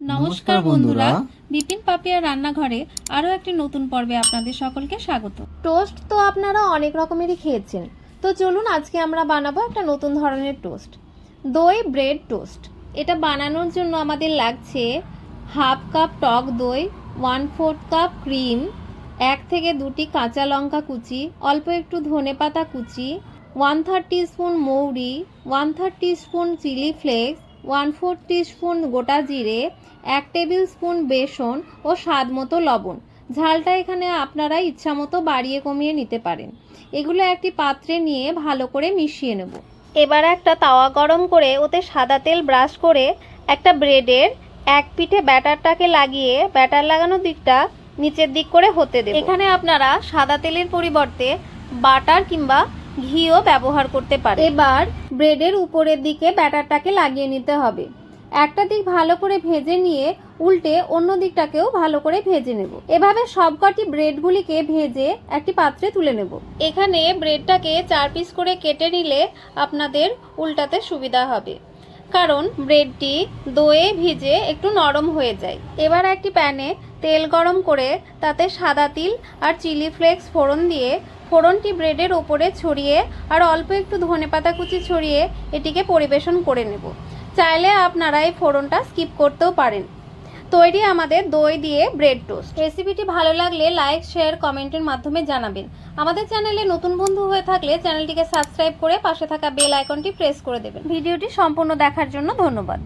নমস্কার বন্ধুরা। বিপিন পাপিয়া রান্নাঘরে আরও একটি নতুন পর্বে আপনাদের সকলকে স্বাগত। টোস্ট তো আপনারা অনেক রকমেরই খেয়েছেন। তো চলুন আজকে আমরা বানাবো একটা নতুন ধরনের টোস্ট। দই ব্রেড টোস্ট। এটা বানানোর জন্য আমাদের লাগছে হাফ কাপ টক দই ওয়ান ফোর্থ কাপ ক্রিম এক থেকে দুটি কাঁচা লঙ্কা কুচি অল্প একটু ধনেপাতা কুচি ওয়ান থার্ড স্পুন মৌরি one third spoon chilli flakes one four spoon গোটা জিরে, এক টেবিল স্পুন বেসন ও স্বাদ মতো লবণ। ঝালটা এখানে আপনারা ইচ্ছামতো বাড়িয়ে কমিয়ে নিতে পারেন। এগুলো একটি পাত্রে নিয়ে ভালো করে মিশিয়ে নেব। এবার একটা তাওয়া গরম করে ওতে সাদা তেল ব্রাশ করে একটা ব্রেডের এক পিঠে ব্যাটারটাকে লাগিয়ে ব্যাটার লাগানোর দিকটা নিচের দিক করে হতে দেব। এখানে আপনারা সাদা তেলের পরিবর্তে বাটার কিংবা ঘিও ব্যবহার করতে পারে। এবার ব্রেডের উপরের দিকে ব্যাটারটাকে লাগিয়ে নিতে হবে। একটা দিক ভালো করে ভেজে নিয়ে উল্টে অন্য দিকটাকেও ভালো করে ভেজে নেব। এভাবে সবকটি ব্রেডগুলিকে ভেজে একটি পাত্রে তুলে নেব। এখানে ব্রেডটাকে চার পিস করে কেটে নিলে আপনাদের উল্টাতে সুবিধা হবে। কারণ ব্রেডটি দইয়ে ভিজে একটু নরম হয়ে যায়। এবার একটি প্যানে তেল গরম করে তাতে সাদা তিল আর চিলি ফ্লেক্স ফোড়ন দিয়ে ফোড়নটি ব্রেডের ওপরে ছড়িয়ে আর অল্প একটু ধনেপাতা কুচি ছড়িয়ে এটিকে পরিবেশন করে নেব। চাইলে আপনারা এই ফোড়নটা স্কিপ করতেও পারেন। তৈরি আমাদের দই দিয়ে ব্রেড টোস্ট। রেসিপিটি ভালো লাগলে লাইক, শেয়ার, কমেন্টের মাধ্যমে জানাবেন। আমাদের চ্যানেলে নতুন বন্ধু হয়ে থাকলে চ্যানেলটিকে সাবস্ক্রাইব করে পাশে থাকা বেল আইকনটি প্রেস করে দেবেন। ভিডিওটি সম্পূর্ণ দেখার জন্য ধন্যবাদ।